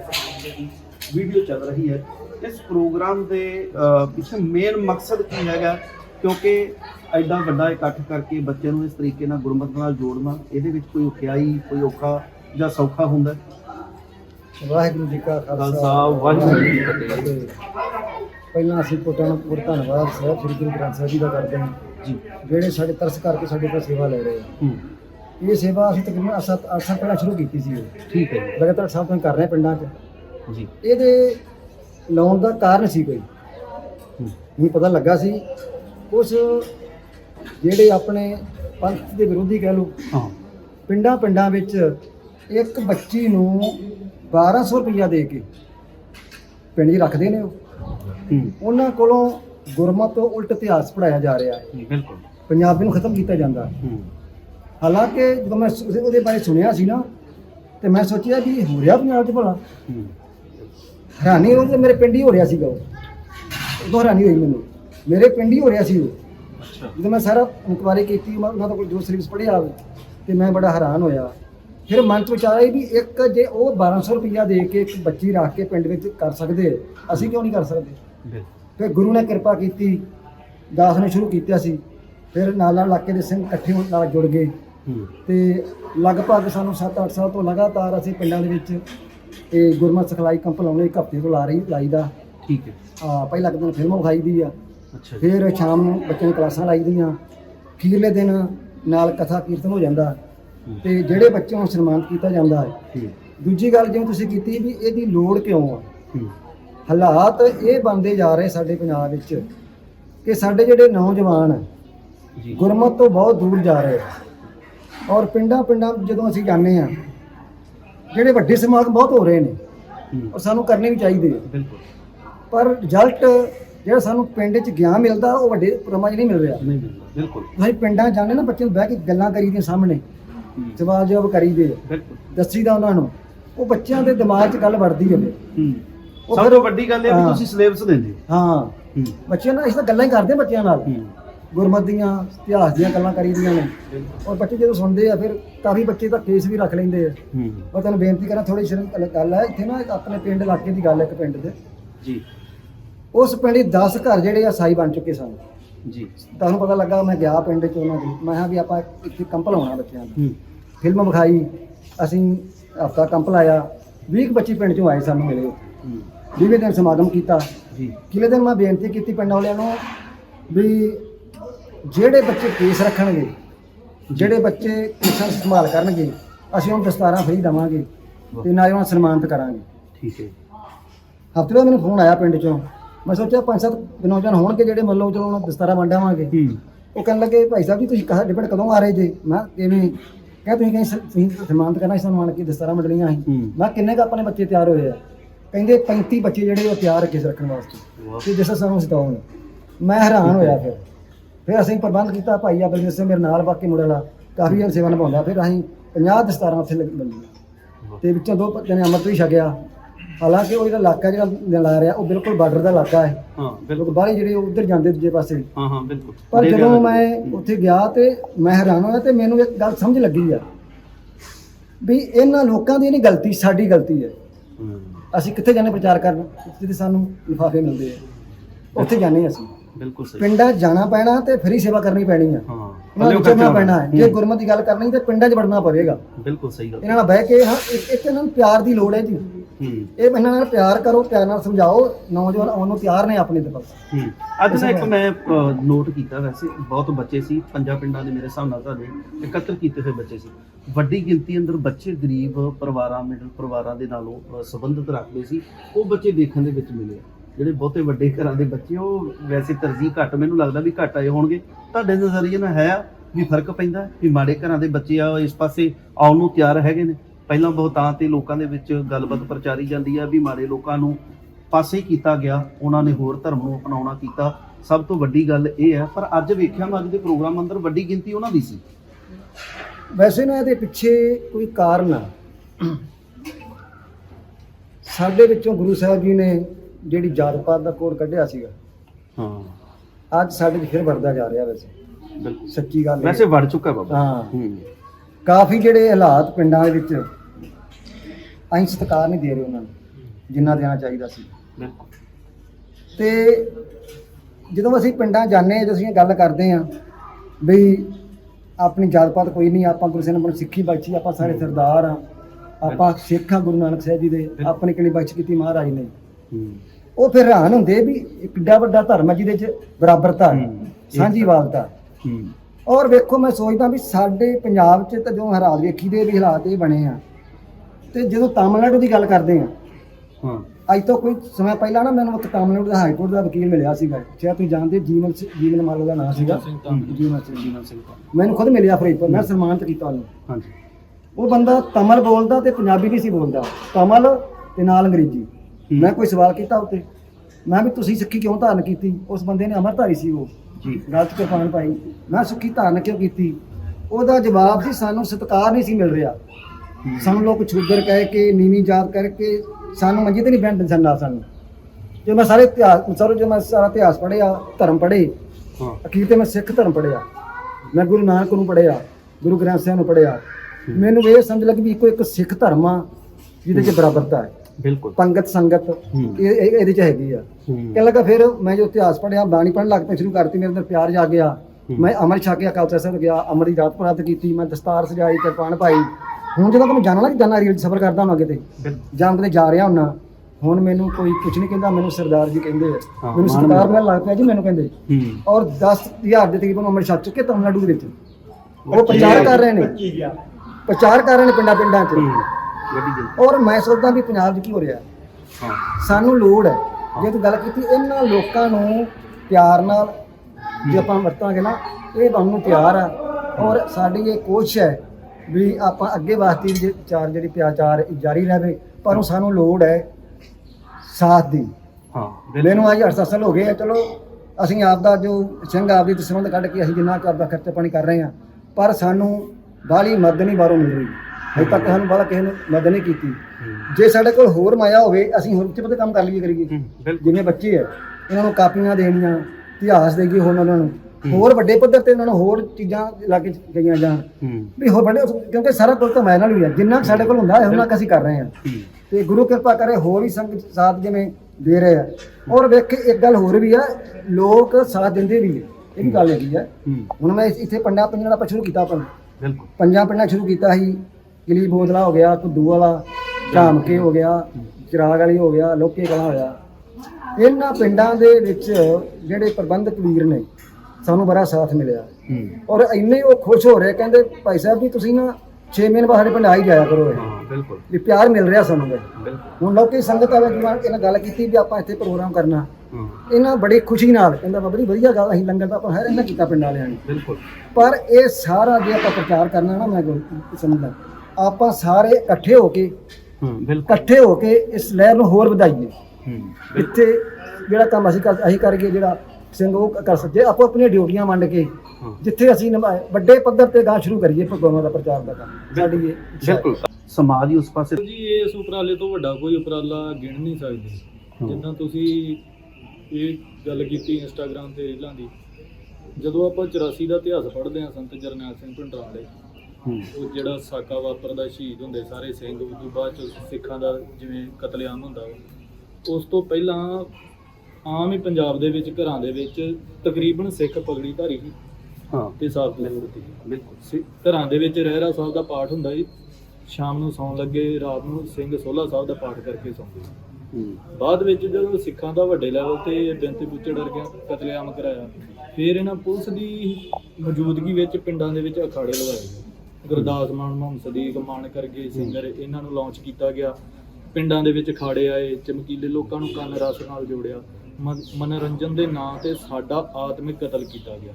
B: ਵੀਡੀਓ ਚੱਲ ਰਹੀ ਹੈ। ਇਸ ਪ੍ਰੋਗਰਾਮ ਦੇ ਪਿੱਛੇ ਮੇਨ ਮਕਸਦ ਕੀ ਹੈਗਾ? ਕਿਉਂਕਿ ਐਡਾ ਵੱਡਾ ਇਕੱਠ ਕਰਕੇ ਬੱਚਿਆਂ ਨੂੰ ਇਸ ਤਰੀਕੇ ਨਾਲ ਗੁਰਮਤਿ ਨਾਲ ਜੋੜਨਾ ਇਹਦੇ ਵਿੱਚ ਕੋਈ ਔਖਿਆਈ ਕੋਈ ਔਖਾ ਜਾਂ ਸੌਖਾ ਹੁੰਦਾ?
C: ਵਾਹਿਗੁਰੂ ਜੀ ਕਾ
B: ਖਾਲਸਾ। ਵਾਹਿਗੁਰੂ ਜੀ ਕੀ ਫਤਿਹ।
C: ਪਹਿਲਾਂ ਅਸੀਂ ਕੋਟਾਂ ਨੂੰ ਪੂਰ ਧੰਨਵਾਦ ਸਾਹਿਬ ਸ੍ਰੀ ਗੁਰੂ ਗ੍ਰੰਥ ਸਾਹਿਬ ਜੀ ਦਾ ਕਰਦੇ ਹਾਂ।
B: ਜੀ।
C: ਜਿਹੜੇ ਸਾਡੇ ਤਰਸ ਕਰਕੇ ਸਾਡੇ ਕੋਲ ਸੇਵਾ ਲੈ ਰਹੇ ਆ।
B: ਹੂੰ।
C: ਇਹ ਸੇਵਾ ਅਸੀਂ ਤਕਰੀਬਨ 8 ਸਾਲ ਪਹਿਲਾਂ ਸ਼ੁਰੂ ਕੀਤੀ ਸੀ।
B: ਠੀਕ ਹੈ
C: ਲਗਾਤਾਰ ਸਾਲ ਤੋਂ ਕਰ ਰਹੇ ਪਿੰਡਾਂ 'ਚ।
B: ਜੀ।
C: ਇਹਦੇ ਲਾਉਣ ਦਾ ਕਾਰਨ ਸੀ ਕੋਈ।
B: ਹੂੰ।
C: ਮੈਨੂੰ ਪਤਾ ਲੱਗਾ ਸੀ। ਕੁਝ ਜਿਹੜੇ ਆਪਣੇ ਪੰਥ ਦੇ ਵਿਰੋਧੀ ਕਹਿ ਲਓ
B: ਹਾਂ।
C: ਪਿੰਡਾਂ ਪਿੰਡਾਂ ਵਿੱਚ ਇੱਕ ਬੱਚੀ ਨੂੰ 1200 ਰੁਪਈਆ ਦੇ ਕੇ ਪਿੰਡ 'ਚ ਰੱਖਦੇ ਨੇ ਉਹ। ਉਹਨਾਂ ਕੋਲੋਂ ਗੁਰਮਤ ਤੋਂ ਉਲਟ ਇਤਿਹਾਸ ਪੜਾਇਆ ਜਾ ਰਿਹਾ ਹੈ।
B: ਬਿਲਕੁਲ।
C: ਪੰਜਾਬੀ ਨੂੰ ਖਤਮ ਕੀਤਾ ਜਾਂਦਾ ਹੈ। ਹਾਲਾਂਕਿ ਜਦੋਂ ਮੈਂ ਉਹਦੇ ਬਾਰੇ ਸੁਣਿਆ ਸੀ ਨਾ ਤੇ ਮੈਂ ਸੋਚਿਆ ਵੀ ਹੋ ਰਿਹਾ ਪੰਜਾਬ 'ਚ ਭਲਾ। ਹੈਰਾਨੀ ਉਹ ਤੇ ਮੇਰੇ ਪਿੰਡ ਹੀ ਹੋ ਰਿਹਾ ਸੀਗਾ ਉਹ। ਉਦੋਂ ਹੈਰਾਨੀ ਹੋਈ ਮੈਨੂੰ। ਮੇਰੇ ਪਿੰਡ ਹੀ ਹੋ ਰਿਹਾ ਸੀ ਉਹ।
B: ਅੱਛਾ।
C: ਜਦੋਂ ਮੈਂ ਸਾਰਾ ਇਨਕੁਆਰੀ ਕੀਤੀ ਮੈਂ ਉਹਨਾਂ ਕੋਲ ਜੋ ਸਿਲੇਬਸ ਪੜ੍ਹਿਆ ਤੇ ਮੈਂ ਬੜਾ ਹੈਰਾਨ ਹੋਇਆ। ਫਿਰ ਮਨ ਚ ਵਿਚਾਰ ਵੀ ਇੱਕ ਜੇ ਉਹ 1200 ਰੁਪਈਆ ਦੇ ਕੇ ਇੱਕ ਬੱਚੀ ਰੱਖ ਕੇ ਪਿੰਡ ਵਿੱਚ ਕਰ ਸਕਦੇ ਅਸੀਂ ਕਿਉਂ ਨਹੀਂ ਕਰ ਸਕਦੇ?
B: ਬਿਲਕੁਲ
C: ਫਿਰ ਗੁਰੂ ਨੇ ਕਿਰਪਾ ਕੀਤੀ ਦਾਸ ਨੇ ਸ਼ੁਰੂ ਕੀਤਾ ਸੀ। ਫਿਰ ਨਾਲ ਨਾਲ ਇਲਾਕੇ ਦੇ ਸਿੰਘ ਇਕੱਠੇ ਹੋਣ ਨਾਲ ਜੁੜ ਗਏ।
B: ਹੂੰ।
C: ਤੇ ਲਗਭਗ ਸਾਨੂੰ 7-8 ਸਾਲ ਤੋਂ ਲਗਾਤਾਰ ਅਸੀਂ ਪਿੰਡਾਂ ਦੇ ਵਿੱਚ ਇਹ ਗੁਰਮਤਿ ਸਿਖਲਾਈ ਕੰਪ ਲਾਉਣੇ ਇੱਕ ਹਫ਼ਤੇ ਤੋਂ ਲਾ ਰਹੀ ਲਾਈਦਾ।
B: ਠੀਕ ਹੈ।
C: ਆ ਪਹਿਲਾ ਦਿਨ ਫਿਲਮ ਵਿਖਾਈ ਦੀ ਆ।
B: ਅੱਛਾ
C: ਫਿਰ ਸ਼ਾਮ ਨੂੰ ਬੱਚਿਆਂ ਨੂੰ ਕਲਾਸਾਂ ਲਾਈ ਦੀਆਂ। ਅਖੀਰਲੇ ਦਿਨ ਨਾਲ ਕਥਾ ਕੀਰਤਨ ਹੋ ਜਾਂਦਾ। ਤੇ ਜਿਹੜੇ ਬੱਚਿਆਂ ਨੂੰ ਸਨਮਾਨਿਤ ਕੀਤਾ ਜਾਂਦਾ ਹੈ। ਦੂਜੀ ਗੱਲ ਜਿਵੇਂ ਤੁਸੀਂ ਕੀਤੀ ਵੀ ਇਹਦੀ ਲੋੜ ਕਿਉਂ ਆ? ਹਾਲਾਤ ਇਹ ਬਣਦੇ ਜਾ ਰਹੇ ਸਾਡੇ ਪੰਜਾਬ ਵਿੱਚ ਕਿ ਸਾਡੇ ਜਿਹੜੇ ਨੌਜਵਾਨ ਗੁਰਮਤ ਤੋਂ ਬਹੁਤ ਦੂਰ ਜਾ ਰਹੇ। ਔਰ ਪਿੰਡਾਂ ਪਿੰਡਾਂ ਜਦੋਂ ਅਸੀਂ ਜਾਂਦੇ ਆ ਜਿਹੜੇ ਵੱਡੇ ਸਮਾਗਮ ਬਹੁਤ ਹੋ ਰਹੇ ਨੇ ਔਰ ਸਾਨੂੰ ਕਰਨੇ ਵੀ ਚਾਹੀਦੇ ਆ।
B: ਬਿਲਕੁਲ।
C: ਪਰ ਰਿਜ਼ਲਟ ਜਿਹੜਾ ਸਾਨੂੰ ਪਿੰਡ 'ਚ ਗਿਆਨ ਮਿਲਦਾ ਉਹ ਵੱਡੇ ਪ੍ਰੋਗਰਾਮਾਂ 'ਚ ਨਹੀਂ ਮਿਲ ਰਿਹਾ।
B: ਨਹੀਂ ਮਿਲਦਾ ਬਿਲਕੁਲ।
C: ਅਸੀਂ ਪਿੰਡਾਂ ਜਾਂਦੇ ਨਾ ਬੱਚੇ ਨੂੰ ਬਹਿ ਕੇ ਗੱਲਾਂ ਕਰੀਦੀਆਂ ਸਾਹਮਣੇ। ਜਵਾਬ ਜਵਾਬ ਕਰੀਦੇ ਆ,
B: ਬਿਲਕੁਲ।
C: ਦੱਸੀਦਾ ਉਹਨਾਂ ਨੂੰ। ਉਹ ਬੱਚਿਆਂ ਦੇ ਦਿਮਾਗ 'ਚ ਗੱਲ ਵੜਦੀ ਹੈ।
B: ਹੂੰ ਸਭ ਤੋਂ ਵੱਡੀ ਗੱਲ ਇਹ ਵੀ
C: ਹਾਂ।
B: ਤੁਸੀਂ ਸਿਲੇਬਸ ਦਿੰਦੇ ਹੋ।
C: ਬੱਚਿਆਂ ਨਾਲ ਅਸੀਂ ਤਾਂ ਗੱਲਾਂ ਹੀ ਕਰਦੇ ਬੱਚਿਆਂ ਨਾਲ। ਗੁਰਮਤ ਦੀਆਂ ਇਤਿਹਾਸ ਦੀਆਂ ਗੱਲਾਂ ਕਰੀਦੀਆਂ ਨੇ। ਔਰ ਬੱਚੇ ਜਦੋਂ ਸੁਣਦੇ ਆ ਫਿਰ ਕਾਫੀ ਬੱਚੇ ਤਾਂ ਕੇਸ ਵੀ ਰੱਖ ਲੈਂਦੇ ਆ।
B: ਹੂੰ।
C: ਮੈਂ ਤੁਹਾਨੂੰ ਬੇਨਤੀ ਕਰਾਂ ਥੋੜੀ ਸ਼ਰਮ ਗੱਲ ਹੈ ਇੱਥੇ ਨਾ ਆਪਣੇ ਪਿੰਡ ਇਲਾਕੇ ਦੀ ਗੱਲ ਹੈ ਇੱਕ ਪਿੰਡ ਦੇ।
B: ਜੀ।
C: ਉਸ ਪਿੰਡ ਦੇ 10 ਘਰ ਜਿਹੜੇ ਆ ਸਾਈ ਬਣ ਚੁੱਕੇ ਸਨ।
B: ਜੀ।
C: ਤੁਹਾਨੂੰ ਪਤਾ ਲੱਗਾ ਮੈਂ ਗਿਆ ਪਿੰਡ ਚ ਉਹਨਾਂ ਦੀ। ਮੈਂ ਕਿਹਾ ਵੀ ਆਪਾਂ ਇੱਥੇ ਕੰਪ ਲਾਉਣਾ ਬੱਚਿਆਂ ਦਾ
B: ਹੂੰ।
C: ਫਿਲਮ ਵਿਖਾਈ ਅਸੀਂ ਹਫਤਾ ਕੰਪ ਲਾਇਆ। 20 ਬੱਚੇ ਪਿੰਡ ਚੋਂ ਆਏ ਸਾਨੂੰ ਮਿਲੇ।
B: ਹੂੰ।
C: 20 ਦਿਨ ਸਮਾਗਮ ਕੀਤਾ।
B: ਜੀ।
C: ਕਿਲੇ ਦਿਨ ਮੈਂ ਬੇਨਤੀ ਕੀਤੀ ਪਿੰਡ ਵਾਲਿਆਂ ਨੂੰ ਵੀ ਜਿਹੜੇ ਬੱਚੇ ਕੇਸ ਰੱਖਣਗੇ ਜਿਹੜੇ ਬੱਚੇ ਕੇਸਾਂ ਸੰਭਾਲ ਕਰਨਗੇ ਅਸੀਂ ਉਹਨਾਂ ਦਸਤਾਰਾਂ ਫਰੀ ਦੇਵਾਂਗੇ ਤੇ ਨਾਲ ਉਹਨਾਂ ਸਨਮਾਨਿਤ ਕਰਾਂਗੇ।
B: ਠੀਕ ਹੈ।
C: ਹਫ਼ਤੇ ਬਾਅਦ ਮੈਨੂੰ ਫੋਨ ਆਇਆ ਪਿੰਡ ਚੋਂ। ਮੈਂ ਸੋਚਿਆ ਪੰਜ ਸੱਤ ਨੌਜਵਾਨ ਹੋਣਗੇ ਜਿਹੜੇ ਮੰਨ ਲਓ ਚਲੋ ਉਹਨਾਂ ਦਸਤਾਰਾਂ ਵੰਡਾਵਾਂਗੇ ਉਹ ਕਹਿਣ ਲੱਗੇ ਭਾਈ ਸਾਹਿਬ ਜੀ ਤੁਸੀਂ ਕਹਾ ਡਿਪੈਂਡ ਕਦੋਂ ਆ ਰਹੇ ਜੇ? ਮੈਂ ਕਿਵੇਂ? ਕਿਹਾ ਤੁਸੀਂ ਕਹੀਂ ਤੁਸੀਂ ਸਨਮਾਨਿਤ ਕਰਨਾ ਸੀ ਸਨਮਾਨ ਕੀ ਦਸਤਾਰਾਂ ਵੰਡਣੀਆਂ ਸੀ? ਮੈਂ ਕਿੰਨੇ ਕ ਆਪਣੇ ਬੱਚੇ ਤਿਆਰ ਹੋਏ ਆ? ਕਹਿੰਦੇ 35 ਬੱਚੇ ਜਿਹੜੇ ਉਹ ਤਿਆਰ ਰੱਖੇ ਰੱਖਣ ਵਾਸਤੇ। ਤੇ ਜਿਸ ਸਾਨੂੰ ਸਿਤਾਉਣ। ਮੈਂ ਹੈਰਾਨ ਹੋਇਆ ਫਿਰ। ਫਿਰ ਅਸੀਂ ਪ੍ਰਬੰਧ ਕੀਤਾ ਭਾਈ ਅਬਲ ਸਿੰਘ ਮੇਰੇ ਨਾਲ ਬਾਕੀ ਮੁੰਡੇ ਵਾਲਾ ਕਾਫੀ ਜਨ ਸੇਵਾ ਨਿਭਾਉਂਦਾ ਫਿਰ ਅਸੀਂ 50 ਦਸਤਾਰਾਂ ਉੱਥੇ ਲੱਗ ਬੰਦੀਆਂ ਤੇ ਵਿੱਚੋਂ ਦੋ ਜਣੇ ਅੰਮ੍ਰਿਤ ਵੀ ਛਕਿਆ। ਹਾਲਾਂਕਿ ਉਹ ਜਿਹੜਾ ਇਲਾਕਾ ਜਿਹੜਾ ਲਾ ਰਿਹਾ ਉਹ ਬਿਲਕੁਲ ਬਾਰਡਰ ਦਾ ਇਲਾਕਾ ਹੈ।
B: ਹਾਂ
C: ਲੋਕ
B: ਬਿਲਕੁਲ
C: ਬਾਹਰ ਜਿਹੜੇ ਉੱਧਰ ਜਾਂਦੇ ਦੂਜੇ ਪਾਸੇ।
B: ਹਾਂ ਹਾਂ ਬਿਲਕੁਲ।
C: ਪਰ ਜਦੋਂ ਮੈਂ ਉੱਥੇ ਗਿਆ ਤੇ ਮੈਂ ਹੈਰਾਨ ਹੋਇਆ ਤੇ ਮੈਨੂੰ ਇੱਕ ਗੱਲ ਸਮਝ ਲੱਗੀ ਆ। ਵੀ ਇਹਨਾਂ ਲੋਕਾਂ ਦੀ ਨਹੀਂ ਗਲਤੀ ਸਾਡੀ ਗਲਤੀ ਹੈ।
B: ਹੂੰ,
C: ਅਸੀਂ ਕਿੱਥੇ ਜਾਂਦੇ ਪ੍ਰਚਾਰ ਕਰਨ? ਜਿੱਥੇ ਸਾਨੂੰ ਲਿਫਾਫੇ ਮਿਲਦੇ ਆ। ਉੱਥੇ ਜਾਂਦੇ ਅਸੀਂ।
B: ਬਿਲਕੁਲ ਸਹੀ।
C: ਪਿੰਡਾਂ 'ਚ ਜਾਣਾ ਪੈਣਾ ਤੇ ਫ੍ਰੀ ਸੇਵਾ ਕਰਨੀ ਪੈਣੀ ਆ।
B: ਹਾਂ
C: ਇਹਨਾਂ ਨੂੰ ਪੈਣਾ। ਹੈ ਜੇ ਗੁਰਮਤ ਦੀ ਗੱਲ ਕਰਨੀ ਤੇ ਪਿੰਡਾਂ 'ਚ ਵੜਨਾ ਪਵੇਗਾ।
B: ਬਿਲਕੁਲ ਸਹੀ ਗੱਲ।
C: ਇਹਨਾਂ ਨਾਲ ਬਹਿ ਕੇ ਹਾਂ ਇੱਕ ਇੱਕ ਇਹਨਾਂ ਨੂੰ ਪਿਆਰ ਦੀ ਲੋੜ ਹੈ ਜੀ।
B: ਹੂੰ।
C: ਇਹ ਇਹਨਾਂ ਨਾਲ ਪਿਆਰ ਕਰੋ ਪਿਆਰ ਨਾਲ ਸਮਝਾਓ। ਨੌਜਵਾਨ ਆਉਣ ਨੂੰ ਤਿਆਰ ਨੇ ਆਪਣੇ ਦੇ ਪਾਸ
B: ਹੂੰ। ਅੱਜ ਨਾ ਇੱਕ ਮੈਂ ਨੋਟ ਕੀਤਾ ਵੈਸੇ ਬਹੁਤ ਬੱਚੇ ਸੀ ਪੰਜਾਂ ਪਿੰਡਾਂ ਦੇ ਮੇਰੇ ਹਿਸਾਬ ਨਾਲ ਤੁਹਾਡੇ ਇਕੱਤਰ ਕੀਤੇ ਹੋਏ ਬੱਚੇ ਸੀ। ਵੱਡੀ ਗਿਣਤੀ ਅੰਦਰ ਬੱਚੇ ਗਰੀਬ ਪਰਿਵਾਰਾਂ ਮਿਡਲ ਪਰਿਵਾਰਾਂ ਦੇ ਨਾਲੋਂ ਅ, ਸੰਬੰਧਿਤ ਰੱਖਦੇ ਸੀ। ਉਹ ਬੱਚੇ ਦੇਖਣ ਦੇ ਵਿੱਚ ਮਿਲੇ। ਜਿਹੜੇ ਬਹੁਤੇ ਵੱਡੇ ਘਰਾਂ ਦੇ ਬੱਚੇ, ਉਹ ਵੈਸੇ ਤਰਜੀਹ ਘੱਟ, ਮੈਨੂੰ ਲੱਗਦਾ ਵੀ ਘੱਟ ਆਏ ਹੋਣਗੇ। ਤੁਹਾਡੇ ਨਜ਼ਰੀਏ ਨਾਲ ਹੈ ਵੀ ਫ਼ਰਕ ਪੈਂਦਾ ਵੀ ਮਾੜੇ ਘਰਾਂ ਦੇ ਬੱਚੇ ਆ, ਇਸ ਪਾਸੇ ਆਉਣ ਨੂੰ ਤਿਆਰ ਹੈਗੇ ਨੇ? ਪਹਿਲਾਂ ਬਹੁਤਾਂ ਤੇ ਲੋਕਾਂ ਦੇ ਵਿੱਚ ਗੱਲਬਾਤ ਪ੍ਰਚਾਰੀ ਜਾਂਦੀ ਆ ਵੀ ਮਾੜੇ ਲੋਕਾਂ ਨੂੰ ਪਾਸੇ ਕੀਤਾ ਗਿਆ, ਉਹਨਾਂ ਨੇ ਹੋਰ ਧਰਮ ਨੂੰ ਅਪਣਾਉਣਾ ਕੀਤਾ। ਸਭ ਤੋਂ ਵੱਡੀ ਗੱਲ ਇਹ ਹੈ, ਪਰ ਅੱਜ ਵੇਖਿਆ ਮੈਂ, ਅੱਜ ਦੇ ਪ੍ਰੋਗਰਾਮ ਅੰਦਰ ਵੱਡੀ ਗਿਣਤੀ ਉਹਨਾਂ ਦੀ ਸੀ।
C: ਵੈਸੇ ਨਾ ਇਹਦੇ ਪਿੱਛੇ ਕੋਈ ਕਾਰਨ ਆ। ਸਾਡੇ ਵਿੱਚੋਂ ਗੁਰੂ ਸਾਹਿਬ ਜੀ ਨੇ ਜਿਹੜੀ ਜਾਤ ਪਾਤ ਦਾ ਕੋਡ ਕੱਢਿਆ ਸੀਗਾ।
B: ਹਾਂ।
C: ਅੱਜ ਸਾਡੇ 'ਚ ਫਿਰ ਵੜਦਾ ਜਾ ਰਿਹਾ ਵੈਸੇ।
B: ਬਿਲਕੁਲ।
C: ਸੱਚੀ ਗੱਲ ਇਹ।
B: ਵੈਸੇ
C: ਹੈ।
B: ਵੜ ਚੁੱਕਾ ਬਾਬਾ।
C: ਹਾਂ।
B: ਹੂੰ।
C: ਕਾਫੀ ਜਿਹੜੇ ਹਾਲਾਤ ਪਿੰਡਾਂ ਦੇ ਵਿੱਚ ਅਸੀਂ ਸਤਿਕਾਰ ਨਹੀਂ ਦੇ ਰਹੇ ਉਹਨਾਂ ਨੂੰ ਜਿੰਨਾ ਦੇਣਾ ਚਾਹੀਦਾ ਸੀ।
B: ਬਿਲਕੁਲ।
C: ਤੇ ਜਦੋਂ ਅਸੀਂ ਪਿੰਡਾਂ ਜਾਂਦੇ ਹਾਂ ਜਦੋਂ ਅਸੀਂ ਇਹ ਗੱਲ ਕਰਦੇ ਹਾਂ ਬਈ ਆਪਣੀ ਜਾਤ ਪਾਤ ਕੋਈ ਨਹੀਂ ਆਪਾਂ ਗੁਰੂ ਸਾਹਿਬ ਨੇ ਸਿੱਖੀ ਬਖਸ਼ੀ ਆਪਾਂ ਸਾਰੇ ਸਰਦਾਰ ਆ ਆਪਾਂ ਸਿੱਖ ਗੁਰੂ ਨਾਨਕ ਸਾਹਿਬ ਜੀ ਦੇ ਆਪਣੀ ਕਿਹੜੀ ਬਖਸ਼ ਕੀਤੀ ਮਹਾਰਾਜ ਨੇ।
B: ਹੂੰ।
C: ਉਹ ਫਿਰ ਹੈਰਾਨ ਹੁੰਦੇ ਵੀ ਕਿੱਡਾ ਵੱਡਾ ਧਰਮ ਹੈ ਜਿਹਦੇ 'ਚ ਬਰਾਬਰਤਾ ਹੈ। ਸਾਂਝੀਵਾਲਤਾ
B: ਹੂੰ
C: ਔਰ ਵੇਖੋ ਮੈਂ ਸੋਚਦਾ ਵੀ ਸਾਡੇ ਪੰਜਾਬ 'ਚ ਤਾਂ ਜੋ ਹਾਲਾਤ ਵੇਖੀ ਦੇ ਵੀ ਹਾਲਾਤ ਇਹ ਬਣੇ ਆ ਤੇ ਜਦੋਂ ਤਾਮਿਲਨਾਡੂ ਦੀ ਗੱਲ ਕਰਦੇ ਆ
B: ਹਾਂ
C: ਅੱਜ ਤੋਂ ਕੋਈ ਸਮਾਂ ਪਹਿਲਾਂ ਨਾ ਮੈਨੂੰ ਉੱਥੇ ਤਾਮਿਲਨਾਡੂ ਦਾ ਹਾਈ ਕੋਰਟ ਦਾ ਵਕੀਲ ਮਿਲਿਆ ਸੀਗਾ ਸ਼ਾਇਦ ਤੁਸੀਂ ਜਾਣਦੇ ਜੀਵਨ ਜੀਵਨ ਮਾਲੋ ਦਾ ਨਾਮ ਸੀਗਾ ਜੀਵਨ ਸਿੰਘ
B: ਜੀਵਨ ਸਿੰਘ।
C: ਮੈਨੂੰ ਖੁਦ ਮਿਲਿਆ ਫਰੀਦਕੋਟ ਮੈਂ ਸਨਮਾਨਿਤ ਕੀਤਾ ਉਹਨੂੰ
B: ਹਾਂਜੀ
C: ਉਹ ਬੰਦਾ ਤਮਲ ਬੋਲਦਾ ਤੇ ਪੰਜਾਬੀ ਨਹੀਂ ਸੀ ਬੋਲਦਾ ਤਮਲ ਤੇ ਨਾਲ ਅੰਗਰੇਜ਼ੀ। ਮੈਂ ਕੋਈ ਸਵਾਲ ਕੀਤਾ ਉੱਤੇ? ਮੈਂ ਵੀ ਤੁਸੀਂ ਸਿੱਖੀ ਕਿਉਂ ਧਾਰਨ ਕੀਤੀ? ਉਸ ਬੰਦੇ ਨੇ ਅਮਰਧਾਰੀ ਸੀ ਉਹ।
B: ਜੀ।
C: ਗਲਤ ਕਿਰਪਾਨ ਪਾਈ? ਮੈਂ ਸਿੱਖੀ ਧਾਰਨ ਕਿਉਂ ਕੀਤੀ? ਉਹਦਾ ਜਵਾਬ ਸੀ ਸਾਨੂੰ ਸਤਿਕਾਰ ਨਹੀਂ ਸੀ ਮਿਲ ਰਿਹਾ। ਸਾਨੂੰ ਲੋਕ ਛੁੱਦਰ ਕਹਿ ਕੇ ਨੀਵੀਂ ਜਾਤ ਕਰਕੇ ਸਾਨੂੰ ਮੰਜੀ ਤੇ ਨਹੀਂ ਬੈਠਣ ਦਿੰਦਾ ਸਾਨੂੰ। ਜੇ ਮੈਂ ਸਾਰੇ ਇਤਿਹਾਸ ਸਾਰਾ ਜੇ ਮੈਂ ਸਾਰਾ ਇਤਿਹਾਸ ਪੜ੍ਹਿਆ ਧਰਮ ਪੜ੍ਹੇ
B: ਹਾਂ।
C: ਅਖੀਰ ਤੇ ਮੈਂ ਸਿੱਖ ਧਰਮ ਪੜ੍ਹਿਆ। ਮੈਂ ਗੁਰੂ ਨਾਨਕ ਨੂੰ ਪੜ੍ਹਿਆ ਗੁਰੂ ਗ੍ਰੰਥ ਸਾਹਿਬ ਨੂੰ ਪੜ੍ਹਿਆ। ਮੈਨੂੰ ਇਹ ਸਮਝ ਲੱਗੀ ਵੀ ਇੱਕੋ ਇੱਕ ਸਿੱਖ ਧਰਮ ਆ ਜਿਹਦੇ 'ਚ ਬਰਾਬਰਤਾ ਹੈ।
B: ਬਿਲਕੁਲ।
C: ਪੰਗਤ ਸੰਗਤ। ਇਹ ਇਹ- ਇਹਦੇ 'ਚ ਹੈਗੀ ਆ। ਕਹਿਣ ਲੱਗਾ ਫਿਰ ਮੈਂ ਜੋ ਇਤਿਹਾਸ ਪੜ੍ਹਿਆ ਬਾਣੀ ਪੜ੍ਹਨ ਲੱਗ ਪਿਆ ਸ਼ੁਰੂ ਕਰਤੀ ਮੇਰੇ ਅੰਦਰ ਪਿਆਰ ਜਾ ਗਿਆ। ਮੈਂ ਅਮਰ ਛਕ ਕੇ ਅਕਾਲ ਤਖਤ ਸਾਹਿਬ ਗਿਆ ਅਮਰ ਦੀ ਰਾਤ ਪ੍ਰਾਪਤ ਕੀਤੀ ਮੈਂ ਦਸਤਾਰ ਸਜਾਈ ਕਿਰਪਾਨ ਪਾਈ। ਹੁਣ ਜਦੋਂ ਮੈਂ ਜਾਣਾ ਨਾ ਜਾਣਾ ਰੀਲ ਸਫਰ ਕਰਦਾ ਹਾਂ ਕਿਤੇ
B: ਬਿਲਕੁਲ
C: ਜਾਂ ਕਿਤੇ ਜਾ ਰਿਹਾ ਹੁੰਨਾ ਹੁਣ ਮੈਨੂੰ ਕੋਈ ਕੁਝ ਨਹੀਂ ਕਹਿੰਦਾ ਮੈਨੂੰ ਸਰਦਾਰ ਜੀ ਕਹਿੰਦੇ ਆ।
B: ਹਾਂ,
C: ਮੈਨੂੰ
B: ਮਾਣ
C: ਸਰਦਾਰ ਮਿਲਣ ਲੱਗ ਪਿਆ ਜੀ ਮੈਨੂੰ ਕਹਿੰਦੇ।
B: ਹੂੰ।
C: ਔਰ 10000 ਦੇ ਤਕਰੀਬਨ ਅਮਰ ਛਕ ਚੁੱਕੇ ਤਮਿਲਨਾਡੂ ਦੇ ਵਿੱਚ। ਉਹ ਪ੍ਰਚਾਰ ਕਰ ਰਹੇ ਨੇ। ਪ੍ਰਚਾਰ ਕਰ ਰਹੇ ਨੇ ਪਿੰਡਾਂ ਪਿੰਡਾਂ 'ਚ।
B: ਹੂੰ। ਵੱਡੀ ਗੱਲ।
C: ਔਰ ਮੈਂ ਸੋਚਦਾ ਵੀ ਪੰਜਾਬ 'ਚ ਕੀ ਹੋ ਰਿਹਾ।
B: ਹਾਂ।
C: ਸਾਨੂੰ ਲੋੜ ਹੈ। ਜੇ ਤੂੰ ਗੱਲ ਕੀਤੀ ਇਹਨਾਂ ਲੋਕਾਂ ਨੂੰ ਪਿਆਰ ਨਾਲ ਜੇ ਆਪਾਂ ਵਰਤਾਂਗੇ ਨਾ ਇਹ ਤੁਹਾਨੂੰ ਪਿਆਰ ਆ। ਔਰ ਸਾਡੀ ਇਹ ਕੋਸ਼ਿਸ਼ ਹੈ ਵੀ ਆਪਾਂ ਅੱਗੇ ਵਾਸਤੇ ਵੀ ਚਾਰ ਜਿਹੜੀ ਪਿਆਚਾਰ ਜਾਰੀ ਰਹੇ ਪਰ ਉਹ ਸਾਨੂੰ ਲੋੜ ਹੈ ਸਾਥ ਦੀ।
B: ਹਾਂ
C: ਮੈਨੂੰ ਅੱਜ 8 ਸਾਲ ਹੋ ਗਏ ਆ ਚਲੋ ਅਸੀਂ ਆਪ ਦਾ ਜੋ ਸਿੰਘ ਆਪ ਦੀ ਤਸਵੰਦ ਕੱਢ ਕੇ ਅਸੀਂ ਜਿੰਨਾ ਕੁ ਆਪਦਾ ਖਰਚਾ ਪਾਣੀ ਕਰ ਰਹੇ ਹਾਂ ਪਰ ਸਾਨੂੰ ਬਾਹਲੀ ਮਦਦ ਨਹੀਂ ਬਾਹਰੋਂ ਮਿਲ ਰਹੀ। ਹਜੇ ਤੱਕ ਸਾਨੂੰ ਬਾਹਲਾ ਕਿਸੇ ਨੇ ਮਦਦ ਨਹੀਂ ਕੀਤੀ। ਜੇ ਸਾਡੇ ਕੋਲ ਹੋਰ ਮਾਇਆ ਹੋਵੇ ਅਸੀਂ ਹੋਰ ਕਿਤੇ ਕੰਮ ਕਰ ਲਈਏ ਕਰੀਏ। ਜਿੰਨੇ ਬੱਚੇ ਆ ਇਹਨਾਂ ਨੂੰ ਕਾਪੀਆਂ ਦੇਣੀਆਂ ਇਤਿਹਾਸ ਦੇਈਏ ਹੁਣ ਉਹਨਾਂ ਨੂੰ। ਹੋਰ ਵੱਡੇ ਪੱਧਰ ਤੇ ਉਹਨਾਂ ਨੂੰ ਹੋਰ ਚੀਜ਼ਾਂ ਲਾਗੇ ਗਈਆਂ ਜਾਣ ਵੀ ਹੋਰ ਵੱਡੇ ਕਿਉਂਕਿ ਸਾਰਾ ਕੁਝ ਤਾਂ ਮੈਂ ਨਾਲ ਹੀ ਆ। ਜਿੰਨਾ ਕੁ ਸਾਡੇ ਕੋਲ ਹੁੰਦਾ ਹੈ ਉਹਨਾਂ ਕੁ ਅਸੀਂ ਕਰ ਰਹੇ ਹਾਂ। ਤੇ ਗੁਰੂ ਕਿਰਪਾ ਕਰੇ ਹੋਰ ਵੀ ਸੰਗਤ ਸਾਥ ਜਿਵੇਂ ਦੇ ਰਹੇ ਆ। ਔਰ ਵੇਖ ਇੱਕ ਗੱਲ ਹੋਰ ਵੀ ਆ ਲੋਕ ਸਾਥ ਦਿੰਦੇ ਵੀ ਆ। ਇਹ ਵੀ ਗੱਲ ਹੈਗੀ ਆ। ਹੁਣ ਮੈਂ ਇੱਥੇ ਪੰਡਾ ਪੰਜਾਂ ਦਾ ਆਪਾਂ ਸ਼ੁਰੂ ਕੀਤਾ ਆਪਾਂ
B: ਬਿਲਕੁਲ।
C: ਪੰਜਾਂ ਪਿੰਡਾਂ ਸ਼ੁਰੂ ਕੀਤਾ ਸੀ। ਕਿਲੀ ਬੋਦਲਾ ਹੋ ਗਿਆ ਕੁੱਦੂ ਵਾਲਾ ਝਾਮਕੇ ਹੋ ਗਿਆ ਚਿਰਾਗ ਵਾਲੀ ਹੋ ਗਿਆ ਲੋਕੇ ਕਲਾ ਹੋਇਆ। ਇਹਨਾਂ ਪਿੰਡਾਂ ਦੇ ਵਿੱਚ ਜਿਹੜੇ ਪ੍ਰਬੰਧਕ ਵੀਰ ਨੇ ਸਾਨੂੰ ਬੜਾ ਸਾਥ ਮਿਲਿਆ। ਔਰ ਇੰਨੇ ਉਹ ਖੁਸ਼ ਹੋ ਰਹੇ ਕਹਿੰਦੇ ਭਾਈ ਸਾਹਿਬ ਵੀ ਤੁਸੀਂ ਨਾ 6 ਮਹੀਨੇ ਬਾਅਦ ਸਾਡੇ ਪਿੰਡ ਆ ਹੀ ਜਾਇਆ ਕਰੋ
B: ਬਿਲਕੁਲ।
C: ਵੀ ਪਿਆਰ ਮਿਲ ਰਿਹਾ ਸਾਨੂੰ ਹੁਣ ਲੋਕੀ ਸੰਗਤ ਆਵੇ ਜਿਵੇਂ ਇਹਨਾਂ ਗੱਲ ਕੀਤੀ ਵੀ ਆਪਾਂ ਇੱਥੇ ਪ੍ਰੋਗਰਾਮ ਕਰਨਾ। ਇਹਨਾਂ ਬੜੀ ਖੁਸ਼ੀ ਨਾਲ ਕਹਿੰਦਾ ਬਾਬਾ ਜੀ ਵਧੀਆ ਗੱਲ ਅਸੀਂ ਲੰਗਰ ਦਾ ਆਪਾਂ ਹਰ ਇਹਨਾਂ ਕੀਤਾ ਪਿੰਡ ਵਾਲਿਆਂ ਨੇ।
B: ਬਿਲਕੁਲ।
C: ਪਰ ਇਹ ਸਾਰਾ ਜੇ ਆਪਾਂ ਪ੍ਰਚਾਰ ਕਰਨਾ ਨਾ ਮੈਂ ਕੋਈ ਸਮਝਦਾ। ਆਪਾਂ ਸਾਰੇ ਇਕੱਠੇ ਹੋ ਕੇ
B: ਹਾਂ ਬਿਲਕੁਲ।
C: ਇਕੱਠੇ ਹੋ ਕੇ ਇਸ ਲਹਿਰ ਨੂੰ ਹੋਰ ਵਧਾਈਏ।
B: ਹੂੰ
C: ਇੱਥੇ ਜਿਹੜਾ ਕੰਮ ਅਸੀਂ ਕਰ ਅਸੀਂ ਕਰਕੇ ਜਿਹੜਾ ਸਿੰਘ ਉਹ ਕਰ ਸਕਦੇ ਆਪੋ ਆਪਣੀਆਂ ਡਿਊਟੀਆਂ ਵੰਡ ਕੇ ਜਿੱਥੇ ਅਸੀਂ ਨਿਭਾਏ ਵੱਡੇ ਪੱਧਰ ਤੇ ਗਾਂ ਸ਼ੁਰੂ ਕਰੀਏ ਭਗਵਾਨਾਂ ਦਾ ਪ੍ਰਚਾਰ ਦਾ ਕੰਮ। ਸਾਡੀ ਇਹ।
B: ਬਿਲਕੁਲ। ਸਮਾਜ ਹੀ ਉਸ ਪਾਸੇ
D: ਜੀ ਇਸ ਉਪਰਾਲੇ ਤੋਂ ਵੱਡਾ ਕੋਈ ਉਪਰਾਲਾ ਗਿਣ ਨਹੀਂ ਸਕਦੇ। ਜਿੱਦਾਂ ਤੁਸੀਂ ਇਹ ਗੱਲ ਕੀਤੀ ਇੰਸਟਾਗ੍ਰam ਤੇ ਰੀਲਾਂ ਦੀ ਜਦੋਂ ਆਪਾਂ 84 ਦਾ ਇਤਿਹਾਸ ਪੜ੍ਹਦੇ ਹਾਂ ਸੰਤ ਜਰਨੈਲ ਸਿੰਘ ਭਿੰਡਰਾਂਵਾਲੇ ਉਹ ਜਿਹੜਾ ਸਾਕਾ ਵਾਪਰਦਾ ਸ਼ਹੀਦ ਹੁੰਦੇ ਸਾਰੇ ਸਿੰਘ ਉਸ ਤੋਂ ਬਾਅਦ ਚ ਸਿੱਖਾਂ ਦਾ ਜਿਵੇਂ ਕਤਲੇਆਮ ਹੁੰਦਾ ਵਾ ਉਸ ਤੋਂ ਪਹਿਲਾਂ ਆਮ ਹੀ ਪੰਜਾਬ ਦੇ ਵਿੱਚ ਘਰਾਂ ਦੇ ਵਿੱਚ ਤਕਰੀਬਨ ਸਿੱਖ ਪਗੜੀ ਧਾਰੀ ਸੀ।
B: ਹਾਂ।
D: ਤੇ ਸਾਫ਼ ਕਬੂਲ ਸੀ
B: ਬਿਲਕੁਲ।
D: ਸਿ- ਘਰਾਂ ਦੇ ਵਿੱਚ ਰਹਿਰਾ ਸਾਹਿਬ ਦਾ ਪਾਠ ਹੁੰਦਾ ਜੀ। ਸ਼ਾਮ ਨੂੰ ਸੌਣ ਲੱਗੇ ਰਾਤ ਨੂੰ ਸਿੰਘ ਸੋਹਲਾ ਸਾਹਿਬ ਦਾ ਪਾਠ ਕਰਕੇ ਸੌਂਦੇ ਸੀ।
B: ਹੂੰ।
D: ਬਾਅਦ ਵਿੱਚ ਜਦੋਂ ਸਿੱਖਾਂ ਦਾ ਵੱਡੇ ਲੈਵਲ ਤੇ ਬੁੱਚੜ ਡਰ ਗਿਆ ਕਤਲੇਆਮ ਕਰਾਇਆ ਫਿਰ ਇਹਨਾਂ ਪੁਲਿਸ ਦੀ ਮੌਜੂਦਗੀ ਵਿੱਚ ਪਿੰਡਾਂ ਦੇ ਵਿੱਚ ਅਖਾੜੇ ਲਗਾਏ ਗਏ ਗੁਰਦਾਸ ਮਾਨ ਮੁਹੰਮਦ ਸਦੀਕ ਮਾਨ ਕਰਗੇ ਸਿੰਗਰ ਇਹਨਾਂ ਨੂੰ ਲਾਂਚ ਕੀਤਾ ਗਿਆ। ਪਿੰਡਾਂ ਦੇ ਵਿੱਚ ਅਖਾੜੇ ਆਏ ਚਮਕੀਲੇ ਲੋਕਾਂ ਨੂੰ ਕੰਨ ਰਸ ਨਾਲ ਜੋੜਿਆ। ਮਨ- ਮਨੋਰੰਜਨ ਦੇ ਨਾਂ ਤੇ ਸਾਡਾ ਆਤਮਿਕ ਕਤਲ ਕੀਤਾ ਗਿਆ।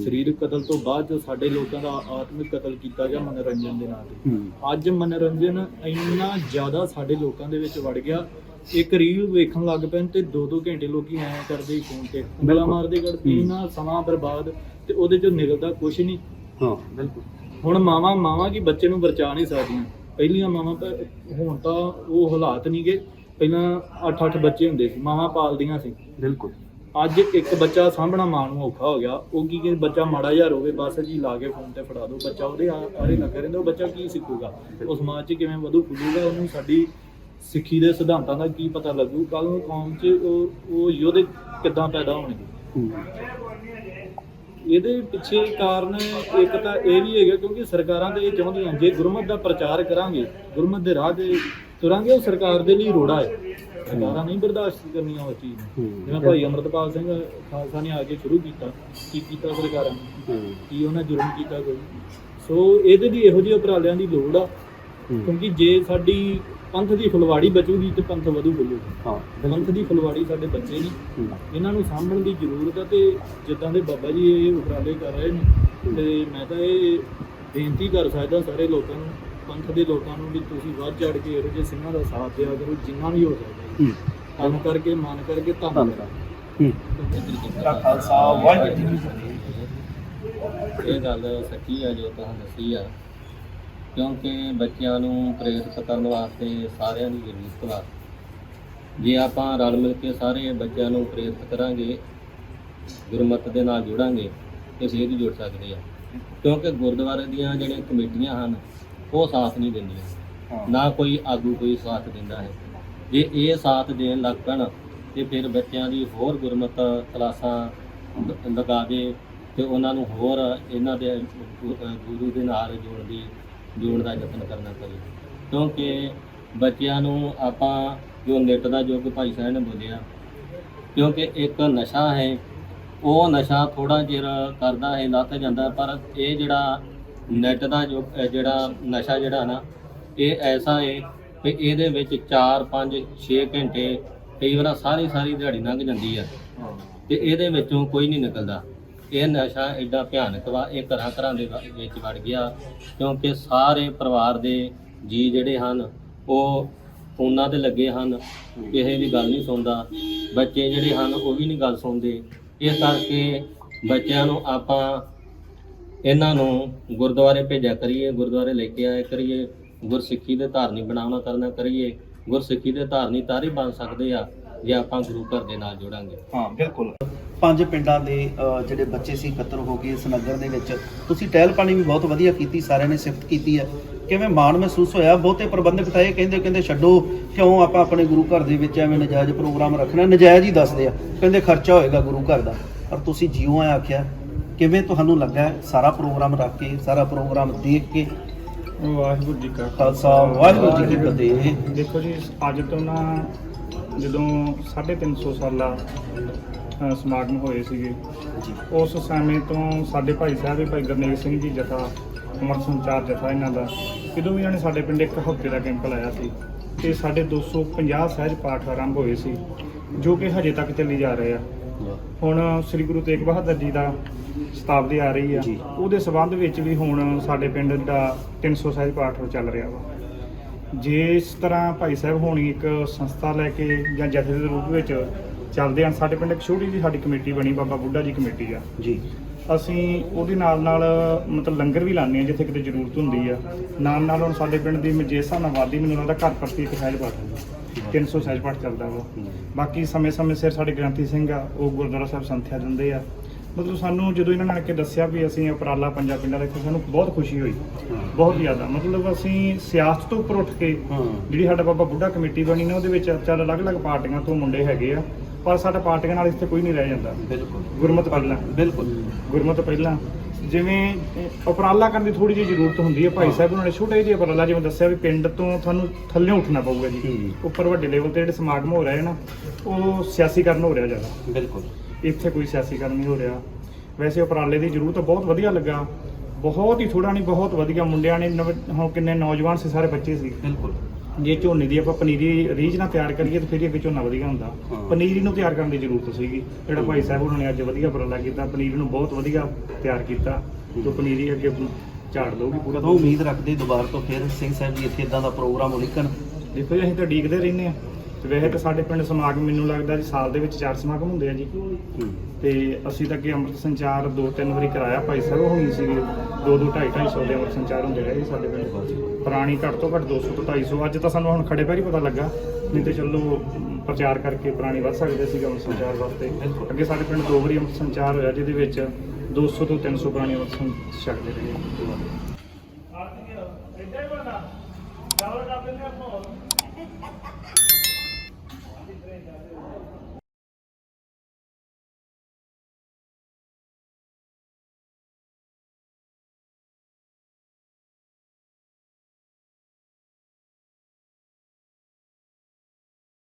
D: ਸਰੀਰਕ ਕਤਲ ਤੋਂ ਬਾਅਦ ਜੋ ਸਾਡੇ ਲੋਕਾਂ ਦਾ ਆਤਮਿਕ ਕਤਲ ਕੀਤਾ ਗਿਆ ਮਨੋਰੰਜਨ ਦੇ ਨਾਂ ਤੇ। ਅੱਜ ਮਨੋਰੰਜਨ ਇੰਨਾ ਜ਼ਿਆਦਾ ਸਾਡੇ ਲੋਕਾਂ ਦੇ ਵਿੱਚ ਵੜ ਗਿਆ। ਇੱਕ ਰੀਲ ਵੇਖਣ ਲੱਗ ਪੈਣ ਤੇ 2-2 ਘੰਟੇ ਲੋਕੀ ਐਂ ਕਰਦੇ ਫੋਨ ਤੇ। ਉਂਗਲਾਂ। ਮਾਰਦੇ ਕਰਦੇ। ਇੰਨਾ ਸਮਾਂ ਬਰਬਾਦ ਤੇ ਉਹਦੇ ਚੋਂ ਨਿਕਲਦਾ ਕੁਝ ਨਹੀਂ।
B: ਹਾਂ। ਬਿਲਕੁਲ।
D: ਹੁਣ ਮਾਵਾਂ ਮਾਵਾਂ ਕੀ ਬੱਚੇ ਨੂੰ ਬਚਾ ਨਹੀਂ ਸਕਦੀਆਂ। ਪਹਿਲੀਆਂ ਮਾਵਾਂ ਪ- ਹੁਣ ਤਾਂ ਉਹ ਹਾਲਾਤ ਨਹੀਂ ਗਏ ਪਹਿਲਾਂ 8-8 ਬੱਚੇ ਹੁੰਦੇ ਸੀ ਮਾਵਾਂ ਪਾਲਦੀਆਂ ਸੀ।
B: ਬਿਲਕੁਲ।
D: ਅੱਜ ਇੱਕ ਬੱਚਾ ਸਾਂਭਣਾ ਮਾਂ ਨੂੰ ਔਖਾ ਹੋ ਗਿਆ। ਉਹ ਕੀ ਕਿ ਬੱਚਾ ਮਾੜਾ ਜਿਹਾ ਰੋਵੇ ਬਸ ਜੀ ਲਾ ਕੇ ਫੋਨ ਤੇ ਫੜਾ ਦਿਓ ਬੱਚਾ ਉਹਦੇ ਆਰੇ ਲੱਗਾ ਰਹਿੰਦਾ ਉਹ ਬੱਚਾ ਕੀ ਸਿੱਖੂਗਾ? ਉਹ ਸਮਾਜ 'ਚ ਕਿਵੇਂ ਵਧੂ ਫੁੱਲੂਗਾ ਉਹਨੂੰ ਸਾਡੀ ਸਿੱਖੀ ਦੇ ਸਿਧਾਂਤਾਂ ਦਾ ਕੀ ਪਤਾ ਲੱਗੂ? ਕੱਲ ਨੂੰ ਕੌਮ 'ਚ ਉਹ ਉਹ ਯੋਧੇ ਕਿੱਦਾਂ ਪੈਦਾ ਹੋਣਗੇ? ਇਹਦੇ ਪਿੱਛੇ ਕਾਰਨ ਇੱਕ ਤਾਂ ਇਹ ਵੀ ਹੈਗਾ ਕਿਉਂਕਿ ਸਰਕਾਰਾਂ ਤੇ ਇਹ ਚਾਹੁੰਦੀਆਂ ਜੇ ਗੁਰਮਤ ਦਾ ਪ੍ਰਚਾਰ ਕਰਾਂਗੇ ਗੁਰਮਤ ਦੇ ਰਾਹ ਤੇ ਤੁਰਾਂਗੇ ਉਹ ਸਰਕਾਰ ਦੇ ਲਈ ਰੋੜਾ ਹੈ। ਸਰਕਾਰਾਂ ਨਹੀਂ ਬਰਦਾਸ਼ਤ ਕਰਨੀਆਂ ਉਸ ਚੀਜ਼ ਜਿਵੇਂ ਭਾਈ ਅਮਰਤਪਾਲ ਸਿੰਘ ਖਾਲਸਾ ਨੇ ਆ ਕੇ ਸ਼ੁਰੂ ਕੀਤਾ ਕੀ ਕੀਤਾ ਸਰਕਾਰਾਂ ਨੇ? ਕੀ ਉਹਨਾਂ ਜੁਰਮ ਕੀਤਾ ਕੋਈ? ਸੋ ਇਹਦੇ ਲਈ ਇਹੋ ਜਿਹੇ ਉਪਰਾਲਿਆਂ ਦੀ ਲੋੜ ਆ। ਕਿਉਂਕਿ ਜੇ ਸਾਡੀ ਪੰਥ ਦੀ ਫੁਲਵਾੜੀ ਬਚੂਗੀ ਤੇ ਪੰਥ ਵਧੂ ਬੋਲੂਗਾ
B: ਹਾਂ
D: ਪੰਥ ਦੀ ਫੁਲਵਾੜੀ ਸਾਡੇ ਬੱਚੇ ਨੇ ਇਹਨਾਂ ਨੂੰ ਸਾਂਭਣ ਦੀ ਜ਼ਰੂਰਤ ਹੈ ਤੇ ਜਿੱਦਾਂ ਦੇ ਬਾਬਾ ਜੀ ਇਹ ਉਪਰਾਲੇ ਕਰ ਰਹੇ ਨੇ ਤੇ ਮੈਂ ਤਾਂ ਇਹ ਬੇਨਤੀ ਕਰ ਸਕਦਾ ਸਾਰੇ ਲੋਕਾਂ ਨੂੰ ਪੰਥ ਦੇ ਲੋਕਾਂ ਨੂੰ ਵੀ ਤੁਸੀਂ ਵੱਧ ਚੜ ਕੇ ਇਹੋ ਜਿਹੇ ਸਿੰਘਾਂ ਦਾ ਸਾਥ ਦਿਆ ਕਰੋ ਜਿੰਨਾ ਵੀ ਹੋ ਸਕਦਾ।
B: ਹੂੰ।
D: ਕੰਮ ਕਰਕੇ ਮਨ ਕਰਕੇ ਧੰਨ
B: ਧੰਨਵਾਦ ਹੂੰ।
D: ਖਾਲਸਾ ਵਾਹਿਗੁਰੂ ਜੀ
E: ਇਹ ਗੱਲ ਸੱਚੀ ਆ ਜੋ ਤੁਹਾਨੂੰ ਦੱਸੀ ਆ। ਕਿਉਂਕਿ ਬੱਚਿਆਂ ਨੂੰ ਪ੍ਰੇਰਿਤ ਕਰਨ ਵਾਸਤੇ ਸਾਰਿਆਂ ਦੀ ਜ਼ਰੂਰਤ ਵਾ ਜੇ ਆਪਾਂ ਰਲ ਮਿਲ ਕੇ ਸਾਰੇ ਬੱਚਿਆਂ ਨੂੰ ਪ੍ਰੇਰਿਤ ਕਰਾਂਗੇ ਗੁਰਮਤ ਦੇ ਨਾਲ ਜੁੜਾਂਗੇ ਤੇ ਫਿਰ ਹੀ ਜੁੜ ਸਕਦੇ ਆ। ਕਿਉਂਕਿ ਗੁਰਦੁਆਰੇ ਦੀਆਂ ਜਿਹੜੀਆਂ ਕਮੇਟੀਆਂ ਹਨ ਉਹ ਸਾਥ ਨਹੀਂ ਦਿੰਦੀਆਂ। ਨਾ ਕੋਈ ਆਗੂ ਕੋਈ ਸਾਥ ਦਿੰਦਾ ਹੈ। ਜੇ ਇਹ ਸਾਥ ਦੇਣ ਲੱਗ ਪੈਣ ਤੇ ਫਿਰ ਬੱਚਿਆਂ ਦੀ ਹੋਰ ਗੁਰਮਤ ਕਲਾਸਾਂ ਲਗਾ ਦੇ ਤੇ ਉਹਨਾਂ ਨੂੰ ਹੋਰ ਇਹਨਾਂ ਦੇ ਗੁਰੂ ਦੇ ਨਾਲ ਜੋੜਨ ਦੀ ਜੋੜਨ ਦਾ ਯਤਨ ਕਰਨਾ ਕਰੇ ਕਿਉਂਕਿ ਬੱਚਿਆਂ ਨੂੰ ਆਪਾਂ ਜੋ ਨਿੱਤ ਦਾ ਯੁੱਗ ਭਾਈ ਸਾਹਿਬ ਨੇ ਬੋਲਿਆ ਕਿਉਂਕਿ ਇੱਕ ਨਸ਼ਾ ਹੈ ਉਹ ਨਸ਼ਾ ਥੋੜਾ ਚਿਰ ਕਰਦਾ ਹੈ ਲੱਥ ਜਾਂਦਾ ਪਰ ਇਹ ਜਿਹੜਾ ਨੈਟ ਦਾ ਜੋ ਜਿਹੜਾ ਨਸ਼ਾ ਜਿਹੜਾ ਨਾ ਇਹ ਐਸਾ ਹੈ ਕਿ ਇਹਦੇ ਵਿੱਚ 4 5 6 ਘੰਟੇ ਕਈ ਵਾਰ ਸਾਰੀ ਸਾਰੀ ਦਿਹਾੜੀ ਲੰਘ ਜਾਂਦੀ ਆ। ਤੇ ਇਹਦੇ ਵਿੱਚੋਂ ਕੋਈ ਨਹੀਂ ਨਿਕਲਦਾ। ਇਹ ਨਸ਼ਾ ਐਡਾ ਭਿਆਨਕ ਵਾ, ਇਹ ਘਰਾਂ ਘਰਾਂ ਦੇ ਵ- ਵਿੱਚ ਵੜ ਗਿਆ ਕਿਉਂਕਿ ਸਾਰੇ ਪਰਿਵਾਰ ਦੇ ਜੀ ਜਿਹੜੇ ਹਨ, ਉਹ ਫੋਨਾਂ ਤੇ ਲੱਗੇ ਹਨ, ਕਿਸੇ ਦੀ ਗੱਲ ਨਹੀਂ ਸੁਣਦਾ, ਬੱਚੇ ਜਿਹੜੇ ਹਨ ਉਹ ਵੀ ਨਹੀਂ ਗੱਲ ਸੁਣਦੇ। ਇਸ ਕਰਕੇ ਬੱਚਿਆਂ ਨੂੰ ਆਪਾਂ ਇਹਨਾਂ ਨੂੰ ਗੁਰਦੁਆਰੇ ਭੇਜਿਆ ਕਰੀਏ, ਗੁਰਦੁਆਰੇ ਲੈ ਕੇ ਆਇਆ ਕਰੀਏ, ਗੁਰਸਿੱਖੀ ਦੇ ਧਾਰਨੀ ਬਣਾਉਣਾ ਕਰਨਾ ਕਰੀਏ, ਗੁਰਸਿੱਖੀ ਦੇ ਧਾਰਨੀ ਤਾਰੀ ਬਣ ਸਕਦੇ ਆ, ਜੇ ਆਪਾਂ ਗੁਰੂ ਘਰ ਦੇ ਨਾਲ ਜੁੜਾਂਗੇ।
B: ਹਾਂ, ਬਿਲਕੁਲ। ਪੰਜ ਪਿੰਡਾਂ ਦੇ ਜਿਹੜੇ ਬੱਚੇ ਸੀ ਇਕੱਤਰ ਹੋ ਗਏ ਇਸ ਨਗਰ ਦੇ ਵਿੱਚ। ਤੁਸੀਂ ਟਹਿਲ ਪਾਣੀ ਵੀ ਬਹੁਤ ਵਧੀਆ ਕੀਤੀ ਸਾਰਿਆਂ ਨੇ ਸਿਫਤ ਕੀਤੀ ਹੈ। ਕਿਵੇਂ ਮਾਣ ਮਹਿਸੂਸ ਹੋਇਆ? ਬਹੁਤੇ ਪ੍ਰਬੰਧਕ ਤਾਂ ਇਹ ਕਹਿੰਦੇ ਕਹਿੰਦੇ ਛੱਡੋ ਕਿਉਂ ਆਪਾਂ ਆਪਣੇ ਗੁਰੂ ਘਰ ਦੇ ਵਿੱਚ ਐਵੇਂ ਨਜਾਇਜ਼ ਪ੍ਰੋਗਰਾਮ ਰੱਖਣਾ? ਨਜਾਇਜ਼ ਹੀ ਦੱਸਦੇ ਆ। ਕਹਿੰਦੇ ਖਰਚਾ ਹੋਏਗਾ ਗੁਰੂ ਘਰ ਦਾ। ਪਰ ਤੁਸੀਂ ਜਿਉਂ ਆ ਆਖਿਆ ਕਿਵੇਂ ਤੁਹਾਨੂੰ ਲੱਗਾ ਸਾਰਾ ਪ੍ਰੋਗਰਾਮ ਰੱਖ ਕੇ ਸਾਰਾ ਪ੍ਰੋਗਰਾਮ ਦੇਖ ਕੇ?
F: ਵਾਹਿਗੁਰੂ ਜੀ ਕਾ
B: ਖਾਲਸਾ ਵਾਹਿਗੁਰੂ ਜੀ ਕੀ ਫਤਿਹ।
F: ਦੇਖੋ ਜੀ ਅੱਜ ਤੋਂ ਨਾ ਜਦੋਂ 350 ਸਾਲਾ ਅ, ਸਮਾਗਮ ਹੋਏ ਸੀਗੇ। ਉਸ ਸਮੇਂ ਤੋਂ ਸਾਡੇ ਭਾਈ ਸਾਹਿਬ ਵੀ ਭਾਈ ਗੁਰਨੇਕ ਸਿੰਘ ਜੀ ਜਥਾ ਅਮਰ ਸੰਚਾਰ ਜਥਾ ਇਹਨਾਂ ਦਾ। ਜਦੋਂ ਵੀ ਇਹਨਾਂ ਨੇ ਸਾਡੇ ਪਿੰਡ ਇੱਕ ਹਫ਼ਤੇ ਦਾ ਕੈਂਪ ਲਾਇਆ ਸੀ ਤੇ ਸਾਡੇ 250 ਸਹਿਜ ਪਾਠ ਆਰੰਭ ਹੋਏ ਸੀ ਜੋ ਕਿ ਹਜੇ ਤੱਕ ਚੱਲੀ ਜਾ ਰਹੇ ਆ। ਹੁਣ ਸ੍ਰੀ ਗੁਰੂ ਤੇਗ ਬਹਾਦਰ ਜੀ ਦਾ ਸ਼ਤਾਬਦੀ ਆ ਰਹੀ ਆ।
B: ਜੀ।
F: ਉਹਦੇ ਸਬੰਧ ਵਿੱਚ ਵੀ ਹੁਣ ਸਾਡੇ ਪਿੰਡ ਦਾ 300 ਸਹਿਜ ਪਾਠ ਚੱਲ ਰਿਹਾ ਵਾ। ਜੇ ਇਸ ਤਰ੍ਹਾਂ ਭਾਈ ਸਾਹਿਬ ਹੋਣੀ ਇੱਕ ਸੰਸਥਾ ਲੈ ਕੇ ਜਾਂ ਜਥੇ ਦੇ ਰੂਪ ਵਿੱਚ ਚੱਲਦੇ ਹਨ ਸਾਡੇ ਪਿੰਡ ਇੱਕ ਛੋਟੀ ਜਿਹੀ ਸਾਡੀ ਕਮੇਟੀ ਬਣੀ ਬਾਬਾ ਬੁੱਢਾ ਜੀ ਕਮੇਟੀ ਆ।
B: ਜੀ।
F: ਅਸੀਂ ਉਹਦੇ ਨਾਲ ਨਾਲ ਮਤਲਬ ਲੰਗਰ ਵੀ ਲਾਉਂਦੇ ਆ ਜਿੱਥੇ ਕਿਤੇ ਜ਼ਰੂਰਤ ਹੁੰਦੀ ਆ। ਨਾਲ ਨਾਲ ਹੁਣ ਸਾਡੇ ਪਿੰਡ ਦੀ ਜਿਸ ਹਿਸਾਬ ਨਾਲ ਆਬਾਦੀ ਮੈਨੂੰ ਲੱਗਦਾ ਘਰ ਪ੍ਰਤੀ ਇੱਕ ਸਹਿਜ ਪਾਠ ਹੁੰਦਾ। 300 ਸਹਿਜ ਪਾਠ ਚੱਲਦਾ ਵਾ। ਬਾਕੀ ਸਮੇਂ-ਸਮੇਂ ਸਿਰ ਸਾਡੇ ਗ੍ਰੰਥੀ ਸਿੰਘ ਆ ਉਹ ਗੁਰਦੁਆਰਾ ਸਾਹਿਬ ਸੰਥਿਆ ਦਿੰਦੇ ਆ। ਮਤਲਬ ਸਾਨੂੰ ਜਦੋਂ ਇਹਨਾਂ ਨੇ ਆ ਕੇ ਦੱਸਿਆ ਵੀ ਅਸੀਂ ਉਪਰਾਲਾ ਪੰਜਾ ਪਿੰਡਾਂ ਦਾ ਇੱਥੇ ਸਾਨੂੰ ਬਹੁਤ ਖੁਸ਼ੀ ਹੋਈ। ਬਹੁਤ ਜ਼ਿਆਦਾ। ਮਤਲਬ ਅਸੀਂ ਸਿਆਸਤ ਤੋਂ ਉੱਪਰ ਉੱਠ ਕੇ ਜਿਹੜੀ ਸਾਡਾ ਬਾਬਾ ਬੁੱਢਾ ਕਮੇਟੀ ਬਣੀ ਨੇ ਉਹਦੇ ਵਿੱਚ ਚੱਲ ਅਲੱਗ-ਅਲੱਗ ਪਾਰਟੀਆਂ ਤੋਂ ਮੁੰਡੇ ਹੈਗੇ ਆ। ਪਰ ਸਾਡਾ ਪਾਰਟੀਆਂ ਨਾਲ ਇੱਥੇ ਕੋਈ ਨਹੀਂ ਰਹਿ ਜਾਂਦਾ।
B: ਬਿਲਕੁਲ।
F: ਗੁਰਮਤ ਪਹਿਲਾਂ।
B: ਬਿਲਕੁਲ।
F: ਗੁਰਮਤ ਪਹਿਲਾਂ। ਜਿਵੇਂ ਉਪਰਾਲਾ ਕਰਨ ਦੀ ਥੋੜੀ ਜਿਹੀ ਜ਼ਰੂਰਤ ਹੁੰਦੀ ਹੈ ਭਾਈ ਸਾਹਿਬ ਉਹਨਾਂ ਨੇ ਛੋਟੇ ਜਿਹੇ ਉਪਰਾਲਾ ਜਿਵੇਂ ਦੱਸਿਆ ਵੀ ਪਿੰਡ ਤੋਂ ਤੁਹਾਨੂੰ ਥੱਲੇ ਉੱਠਣਾ ਪਊਗਾ ਜੀ। ਉੱਪਰ ਵੱਡੇ ਲੈਵਲ ਤੇ ਜਿਹੜੇ ਸਮਾਗਮ ਹੋ ਰਹੇ ਨਾ ਉਹ ਸਿਆਸੀਕਰਨ ਹੋ ਰਿਹਾ ਜ਼ਿਆਦਾ।
B: ਬਿਲਕੁਲ।
F: ਇੱਥੇ ਕੋਈ ਸਿਆਸੀਕਰਨ ਨਹੀਂ ਹੋ ਰਿਹਾ। ਵੈਸੇ ਉਪਰਾਲੇ ਦੀ ਜ਼ਰੂਰਤ ਬਹੁਤ ਵਧੀਆ ਲੱਗਾ। ਬਹੁਤ ਹੀ ਥੋੜਾ ਨਹੀਂ ਬਹੁਤ ਵਧੀਆ। ਮੁੰਡਿਆਂ ਨੇ ਹੁਣ ਕਿੰਨੇ ਨੌਜਵਾਨ ਸੀ ਸਾਰੇ ਬੱਚੇ ਸੀ।
B: ਬਿਲਕੁਲ।
F: ਜੇ ਝੋਨੇ ਦੀ ਆਪਾਂ ਪਨੀਰੀ ਰੀਝ ਨਾਲ ਤਿਆਰ ਕਰੀਏ ਤਾਂ ਫਿਰ ਹੀ ਅੱਗੇ ਝੋਨਾ ਵਧੀਆ ਹੁੰਦਾ। ਪਨੀਰੀ ਨੂੰ ਤਿਆਰ ਕਰਨ ਦੀ ਜ਼ਰੂਰਤ ਸੀਗੀ। ਜਿਹੜਾ ਭਾਈ ਸਾਹਿਬ ਉਹਨਾਂ ਨੇ ਅੱਜ ਵਧੀਆ ਉਪਰਾਲਾ ਕੀਤਾ ਪਨੀਰੀ ਨੂੰ ਬਹੁਤ ਵਧੀਆ ਤਿਆਰ ਕੀਤਾ ਤੇ ਪਨੀਰੀ ਅੱਗੇ ਝਾੜ ਦਊਗੀ ਪੂਰਾ
B: ਉਮੀਦ ਰੱਖਦੇ ਦੁਬਾਰਾ ਤੋਂ ਫਿਰ ਸਿੰਘ ਸਾਹਿਬ ਜੀ ਇੱਥੇ ਇਦਾਂ ਦਾ ਪ੍ਰੋਗਰਾਮ ਉਲੀਕਣ।
F: ਦੇਖੋ ਜੀ ਅਸੀਂ ਤਾਂ ਡੀਕਦੇ ਰਹਿੰਦੇ ਆ ਤੇ ਵੈਸੇ ਤਾਂ ਸਾਡੇ ਪਿੰਡ ਸਮਾਗਮ ਮੈਨੂੰ ਲੱਗਦਾ ਜੀ ਸਾਲ ਦੇ ਵਿੱਚ ਚਾਰ ਸਮਾਗਮ ਹੁੰਦੇ ਆ ਜੀ। ਤੇ ਅਸੀਂ ਤਾਂ ਅੱਗੇ ਅੰਮ੍ਰਿਤ ਸੰਚਾਰ ਦੋ ਤਿੰਨ ਵਾਰੀ ਕਰਾਇਆ ਭਾਈ ਸਾਹਿਬ ਹੋਣੀ ਸੀਗੇ। ਦੋ ਦੋ ਢਾਈ ਢਾਈ ਸੌ ਦੇ ਅੰਮ੍ਰਿਤ ਸੰਚਾਰ ਹੁੰਦੇ ਰਹੇ ਸਾਡੇ ਪਿੰਡ। ਪੁਰਾਣੀ ਘੱਟ ਤੋਂ ਘੱਟ 200 ਤੋਂ 250 ਅੱਜ ਤਾਂ ਸਾਨੂੰ ਹੁਣ ਖੜੇ ਪੈਰ ਹੀ ਪਤਾ ਲੱਗਾ ਨਹੀਂ ਤੇ ਚਲੋ ਪ੍ਰਚਾਰ ਕਰਕੇ ਪੁਰਾਣੀ ਵੱਧ ਸਕਦੇ ਸੀਗਾ ਅੰਮ੍ਰਿਤ ਸੰਚਾਰ ਵਾਸਤੇ। ਅੱਗੇ ਸਾਡੇ ਪਿੰਡ ਦੋ ਵਾਰੀ ਅੰਮ੍ਰਿਤ ਸੰਚਾਰ ਹੋਇਆ ਜਿਹਦੇ ਵਿੱਚ 200 ਤੋਂ 300 ਪੁਰਾਣੀ ਅੰਮ੍ਰਿਤ ਸੰਚਾਰ ਛਕਦੇ ਰਹੇ।